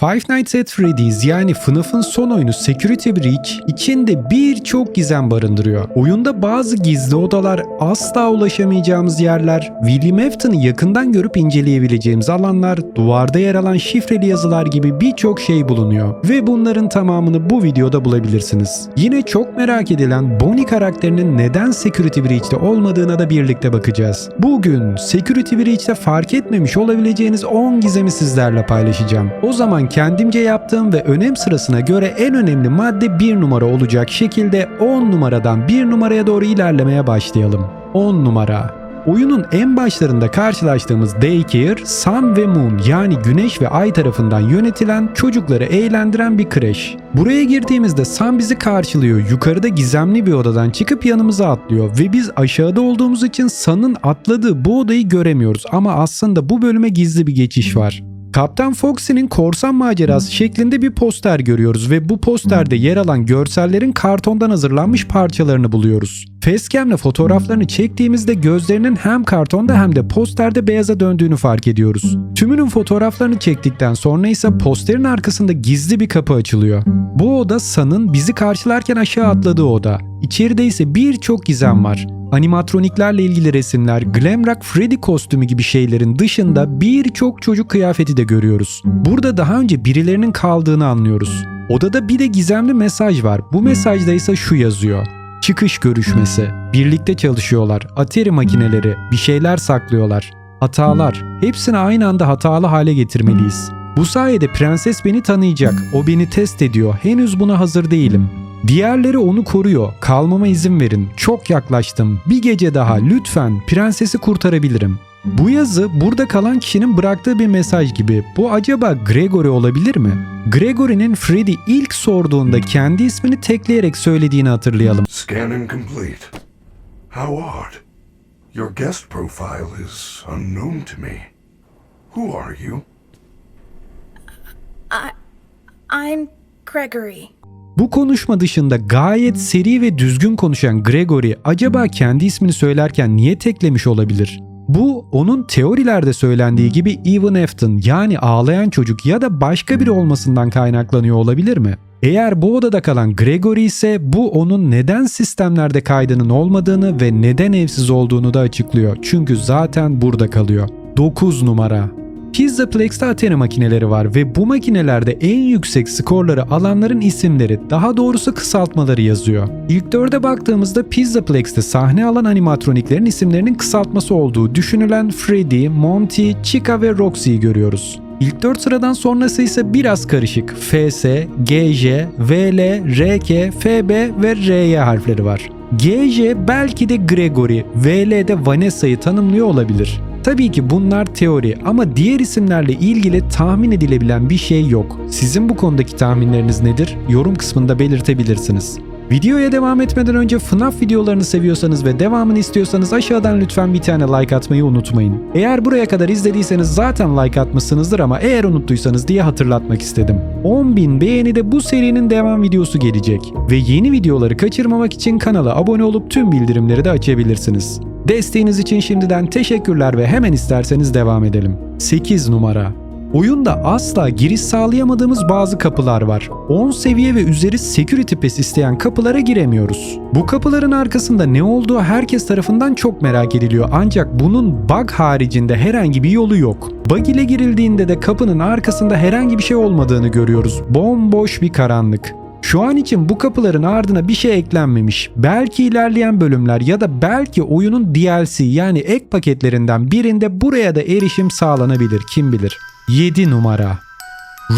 Five Nights at Freddy's yani FNAF'ın son oyunu Security Breach içinde birçok gizem barındırıyor. Oyunda bazı gizli odalar, asla ulaşamayacağımız yerler, William Afton'ı yakından görüp inceleyebileceğimiz alanlar, duvarda yer alan şifreli yazılar gibi birçok şey bulunuyor. Ve bunların tamamını bu videoda bulabilirsiniz. Yine çok merak edilen Bonnie karakterinin neden Security Breach'te olmadığına da birlikte bakacağız. Bugün Security Breach'te fark etmemiş olabileceğiniz 10 gizemi sizlerle paylaşacağım. O zaman kendimce yaptığım ve önem sırasına göre en önemli madde 1 numara olacak şekilde 10 numaradan 1 numaraya doğru ilerlemeye başlayalım. 10 numara Oyunun en başlarında karşılaştığımız Daycare, Sun ve Moon yani Güneş ve Ay tarafından yönetilen çocukları eğlendiren bir kreş. Buraya girdiğimizde Sun bizi karşılıyor. Yukarıda gizemli bir odadan çıkıp yanımıza atlıyor ve biz aşağıda olduğumuz için Sun'ın atladığı bu odayı göremiyoruz ama aslında bu bölüme gizli bir geçiş var. Kaptan Foxy'nin korsan macerası şeklinde bir poster görüyoruz ve bu posterde yer alan görsellerin kartondan hazırlanmış parçalarını buluyoruz. Facecam'le fotoğraflarını çektiğimizde gözlerinin hem kartonda hem de posterde beyaza döndüğünü fark ediyoruz. Tümünün fotoğraflarını çektikten sonra ise posterin arkasında gizli bir kapı açılıyor. Bu oda San'ın bizi karşılarken aşağı atladığı oda. İçeride ise birçok gizem var. Animatroniklerle ilgili resimler, glam rock Freddy kostümü gibi şeylerin dışında birçok çocuk kıyafeti de görüyoruz. Burada daha önce birilerinin kaldığını anlıyoruz. Odada bir de gizemli mesaj var. Bu mesajda ise şu yazıyor. Çıkış görüşmesi. Birlikte çalışıyorlar. Atari makineleri. Bir şeyler saklıyorlar. Hatalar. Hepsini aynı anda hatalı hale getirmeliyiz. Bu sayede prenses beni tanıyacak. O beni test ediyor. Henüz buna hazır değilim. Diğerleri onu koruyor. Kalmama izin verin. Çok yaklaştım. Bir gece daha lütfen prensesi kurtarabilirim. Bu yazı burada kalan kişinin bıraktığı bir mesaj gibi. Bu acaba Gregory olabilir mi? Gregory'nin Freddy ilk sorduğunda kendi ismini tekleyerek söylediğini hatırlayalım. Scanning complete. How odd. Your guest profile is unknown to me. Who are you? I'm Gregory. Bu konuşma dışında gayet seri ve düzgün konuşan Gregory acaba kendi ismini söylerken niye teklemiş olabilir? Bu onun teorilerde söylendiği gibi Evan Afton yani ağlayan çocuk ya da başka biri olmasından kaynaklanıyor olabilir mi? Eğer bu odada kalan Gregory ise bu onun neden sistemlerde kaydının olmadığını ve neden evsiz olduğunu da açıklıyor. Çünkü zaten burada kalıyor. 9 numara Pizzaplex'te Atari makineleri var ve bu makinelerde en yüksek skorları alanların isimleri, daha doğrusu kısaltmaları yazıyor. İlk dörde baktığımızda Pizzaplex'te sahne alan animatroniklerin isimlerinin kısaltması olduğu düşünülen Freddy, Monty, Chica ve Roxy'yi görüyoruz. İlk 4 sıradan sonrası ise biraz karışık. FS, GJ, VL, RK, FB ve RY harfleri var. GJ belki de Gregory, VL de Vanessa'yı tanımlıyor olabilir. Tabii ki bunlar teori ama diğer isimlerle ilgili tahmin edilebilen bir şey yok. Sizin bu konudaki tahminleriniz nedir? Yorum kısmında belirtebilirsiniz. Videoya devam etmeden önce FNAF videolarını seviyorsanız ve devamını istiyorsanız aşağıdan lütfen bir tane like atmayı unutmayın. Eğer buraya kadar izlediyseniz zaten like atmışsınızdır ama eğer unuttuysanız diye hatırlatmak istedim. 10.000 beğenide bu serinin devam videosu gelecek ve yeni videoları kaçırmamak için kanala abone olup tüm bildirimleri de açabilirsiniz. Desteğiniz için şimdiden teşekkürler ve hemen isterseniz devam edelim. 8 numara Oyunda asla giriş sağlayamadığımız bazı kapılar var. 10 seviye ve üzeri security pass isteyen kapılara giremiyoruz. Bu kapıların arkasında ne olduğu herkes tarafından çok merak ediliyor ancak bunun bug haricinde herhangi bir yolu yok. Bug ile girildiğinde de kapının arkasında herhangi bir şey olmadığını görüyoruz. Bomboş bir karanlık. Şu an için bu kapıların ardına bir şey eklenmemiş. Belki ilerleyen bölümler ya da belki oyunun DLC yani ek paketlerinden birinde buraya da erişim sağlanabilir kim bilir. 7 numara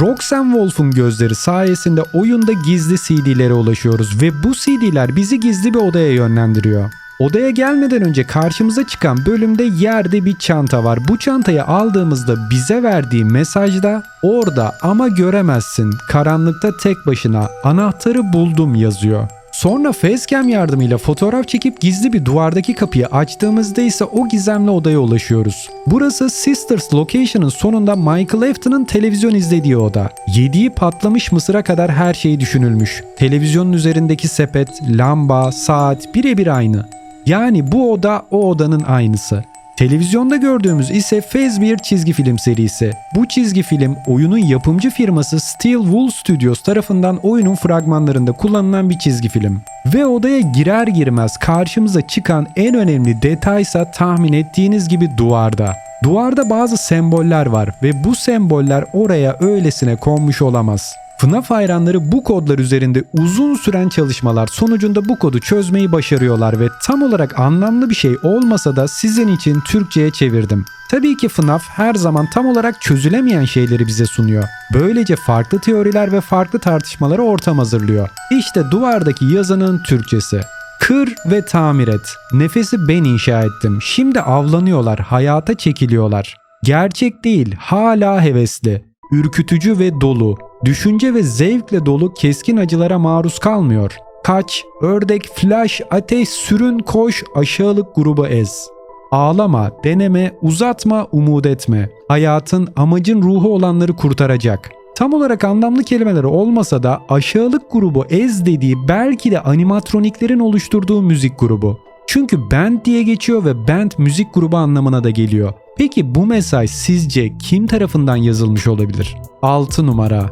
Roxanne Wolf'un gözleri sayesinde oyunda gizli CD'lere ulaşıyoruz ve bu CD'ler bizi gizli bir odaya yönlendiriyor. Odaya gelmeden önce karşımıza çıkan bölümde yerde bir çanta var. Bu çantayı aldığımızda bize verdiği mesajda orada ama göremezsin. Karanlıkta tek başına anahtarı buldum yazıyor. Sonra facecam yardımıyla fotoğraf çekip gizli bir duvardaki kapıyı açtığımızda ise o gizemli odaya ulaşıyoruz. Burası Sisters Location'ın sonunda Michael Afton'ın televizyon izlediği oda. Yediği patlamış mısıra kadar her şey düşünülmüş. Televizyonun üzerindeki sepet, lamba, saat birebir aynı. Yani bu oda o odanın aynısı. Televizyonda gördüğümüz ise Fazbear çizgi film serisi. Bu çizgi film oyunun yapımcı firması Steel Wool Studios tarafından oyunun fragmanlarında kullanılan bir çizgi film. Ve odaya girer girmez karşımıza çıkan en önemli detaysa tahmin ettiğiniz gibi duvarda. Duvarda bazı semboller var ve bu semboller oraya öylesine konmuş olamaz. FNAF hayranları bu kodlar üzerinde uzun süren çalışmalar sonucunda bu kodu çözmeyi başarıyorlar ve tam olarak anlamlı bir şey olmasa da sizin için Türkçe'ye çevirdim. Tabii ki FNAF her zaman tam olarak çözülemeyen şeyleri bize sunuyor. Böylece farklı teoriler ve farklı tartışmalara ortam hazırlıyor. İşte duvardaki yazının Türkçesi. Kır ve tamir et. Nefesi ben inşa ettim. Şimdi avlanıyorlar, hayata çekiliyorlar. Gerçek değil, hala hevesli. Ürkütücü ve dolu. Düşünce ve zevkle dolu keskin acılara maruz kalmıyor. Kaç, ördek, flash, ateş, sürün, koş, aşağılık grubu ez. Ağlama, deneme, uzatma, umut etme. Hayatın, amacın ruhu olanları kurtaracak. Tam olarak anlamlı kelimeleri olmasa da aşağılık grubu ez dediği belki de animatroniklerin oluşturduğu müzik grubu. Çünkü band diye geçiyor ve band müzik grubu anlamına da geliyor. Peki bu mesaj sizce kim tarafından yazılmış olabilir? 6 numara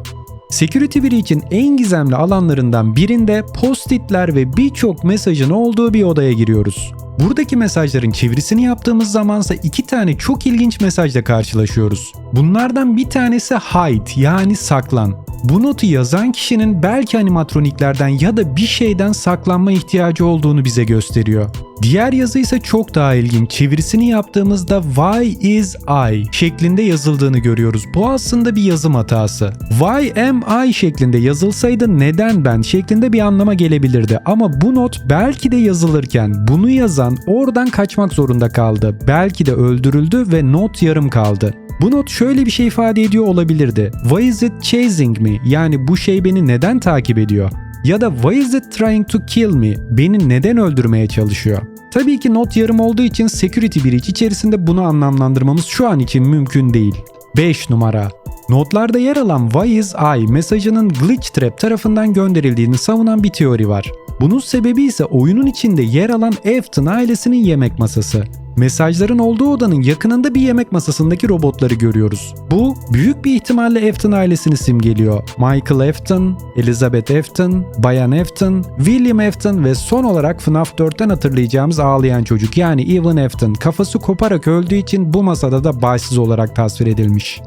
Security Breach'in en gizemli alanlarından birinde post-itler ve birçok mesajın olduğu bir odaya giriyoruz. Buradaki mesajların çevirisini yaptığımız zamansa iki tane çok ilginç mesajla karşılaşıyoruz. Bunlardan bir tanesi hide yani saklan. Bu notu yazan kişinin belki animatroniklerden ya da bir şeyden saklanma ihtiyacı olduğunu bize gösteriyor. Diğer yazı ise çok daha ilginç. Çevirisini yaptığımızda Why is I şeklinde yazıldığını görüyoruz. Bu aslında bir yazım hatası. Why am I şeklinde yazılsaydı neden ben şeklinde bir anlama gelebilirdi. Ama bu not belki de yazılırken bunu yazan oradan kaçmak zorunda kaldı. Belki de öldürüldü ve not yarım kaldı. Bu not şöyle bir şey ifade ediyor olabilirdi. Why is it chasing me? Yani bu şey beni neden takip ediyor? Ya da why is it trying to kill me? Beni neden öldürmeye çalışıyor? Tabii ki not yarım olduğu için security breach içerisinde bunu anlamlandırmamız şu an için mümkün değil. 5 numara Notlarda yer alan Why is I mesajının Glitch Trap tarafından gönderildiğini savunan bir teori var. Bunun sebebi ise oyunun içinde yer alan Afton ailesinin yemek masası. Mesajların olduğu odanın yakınında bir yemek masasındaki robotları görüyoruz. Bu büyük bir ihtimalle Afton ailesini simgeliyor. Michael Afton, Elizabeth Afton, Bayan Afton, William Afton ve son olarak FNAF 4'ten hatırlayacağımız ağlayan çocuk yani Evan Afton kafası koparak öldüğü için bu masada da başsız olarak tasvir edilmiş.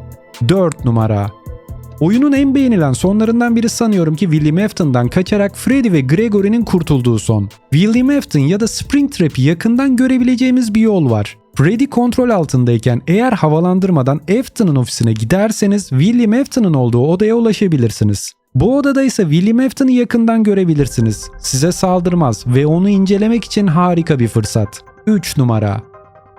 4 numara Oyunun en beğenilen sonlarından biri sanıyorum ki William Afton'dan kaçarak Freddy ve Gregory'nin kurtulduğu son. William Afton ya da Springtrap'i yakından görebileceğimiz bir yol var. Freddy kontrol altındayken eğer havalandırmadan Afton'un ofisine giderseniz William Afton'un olduğu odaya ulaşabilirsiniz. Bu odada ise William Afton'ı yakından görebilirsiniz. Size saldırmaz ve onu incelemek için harika bir fırsat. 3 numara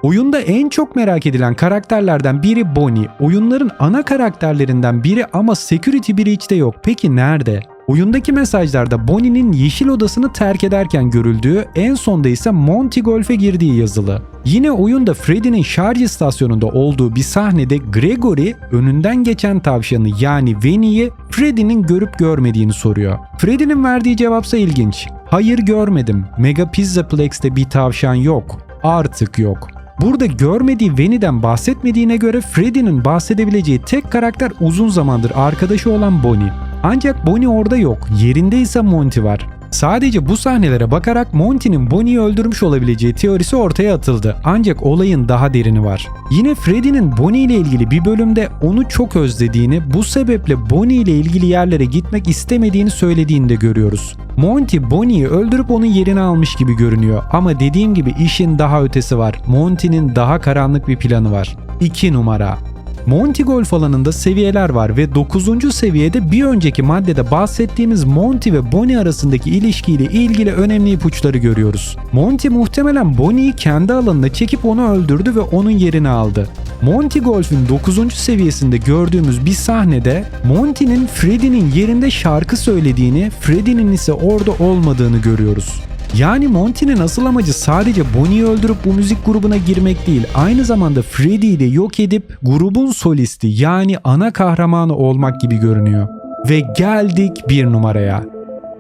Oyunda en çok merak edilen karakterlerden biri Bonnie. Oyunların ana karakterlerinden biri ama Security Breach'te yok. Peki nerede? Oyundaki mesajlarda Bonnie'nin yeşil odasını terk ederken görüldüğü, en sonda ise Monty Golf'e girdiği yazılı. Yine oyunda Freddy'nin şarj istasyonunda olduğu bir sahnede Gregory önünden geçen tavşanı yani Venny'i Freddy'nin görüp görmediğini soruyor. Freddy'nin verdiği cevapsa ilginç. Hayır görmedim. Mega Pizzaplex'te bir tavşan yok. Artık yok. Burada görmediği Venny'den bahsetmediğine göre Freddy'nin bahsedebileceği tek karakter uzun zamandır arkadaşı olan Bonnie. Ancak Bonnie orada yok. Yerinde ise Monty var. Sadece bu sahnelere bakarak Monty'nin Bonnie'yi öldürmüş olabileceği teorisi ortaya atıldı. Ancak olayın daha derini var. Yine Freddy'nin Bonnie ile ilgili bir bölümde onu çok özlediğini, bu sebeple Bonnie ile ilgili yerlere gitmek istemediğini söylediğini de görüyoruz. Monty Bonnie'yi öldürüp onun yerini almış gibi görünüyor ama dediğim gibi işin daha ötesi var. Monty'nin daha karanlık bir planı var. 2 numara Monty Golf alanında seviyeler var ve 9. seviyede bir önceki maddede bahsettiğimiz Monty ve Bonnie arasındaki ilişkiyle ilgili önemli ipuçları görüyoruz. Monty muhtemelen Bonnie'yi kendi alanına çekip onu öldürdü ve onun yerini aldı. Monty Golf'ün 9. seviyesinde gördüğümüz bir sahnede Monty'nin Freddy'nin yerinde şarkı söylediğini, Freddy'nin ise orada olmadığını görüyoruz. Yani Monty'nin asıl amacı sadece Bonnie'yi öldürüp bu müzik grubuna girmek değil, aynı zamanda Freddy'yi de yok edip grubun solisti yani ana kahramanı olmak gibi görünüyor. Ve geldik bir numaraya.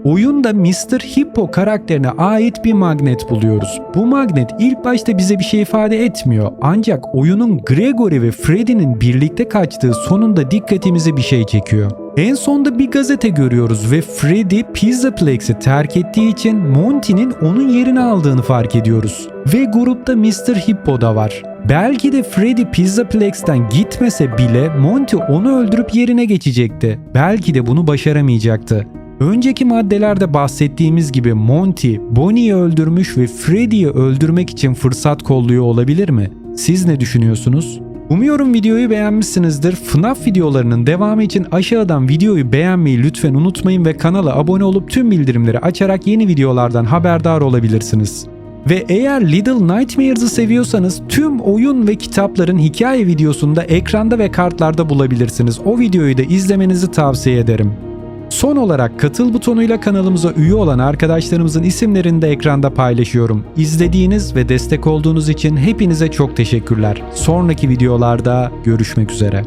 Oyunda Mr. Hippo karakterine ait bir magnet buluyoruz. Bu magnet ilk başta bize bir şey ifade etmiyor ancak oyunun Gregory ve Freddy'nin birlikte kaçtığı sonunda dikkatimizi bir şey çekiyor. En sonda bir gazete görüyoruz ve Freddy Pizza Plex'i terk ettiği için Monty'nin onun yerini aldığını fark ediyoruz. Ve grupta Mr. Hippo da var. Belki de Freddy Pizza Plex'ten gitmese bile Monty onu öldürüp yerine geçecekti. Belki de bunu başaramayacaktı. Önceki maddelerde bahsettiğimiz gibi Monty, Bonnie'yi öldürmüş ve Freddy'yi öldürmek için fırsat kolluyor olabilir mi? Siz ne düşünüyorsunuz? Umuyorum videoyu beğenmişsinizdir. FNAF videolarının devamı için aşağıdan videoyu beğenmeyi lütfen unutmayın ve kanala abone olup tüm bildirimleri açarak yeni videolardan haberdar olabilirsiniz. Ve eğer Little Nightmares'ı seviyorsanız tüm oyun ve kitapların hikaye videosunu da ekranda ve kartlarda bulabilirsiniz. O videoyu da izlemenizi tavsiye ederim. Son olarak katıl butonuyla kanalımıza üye olan arkadaşlarımızın isimlerini de ekranda paylaşıyorum. İzlediğiniz ve destek olduğunuz için hepinize çok teşekkürler. Sonraki videolarda görüşmek üzere.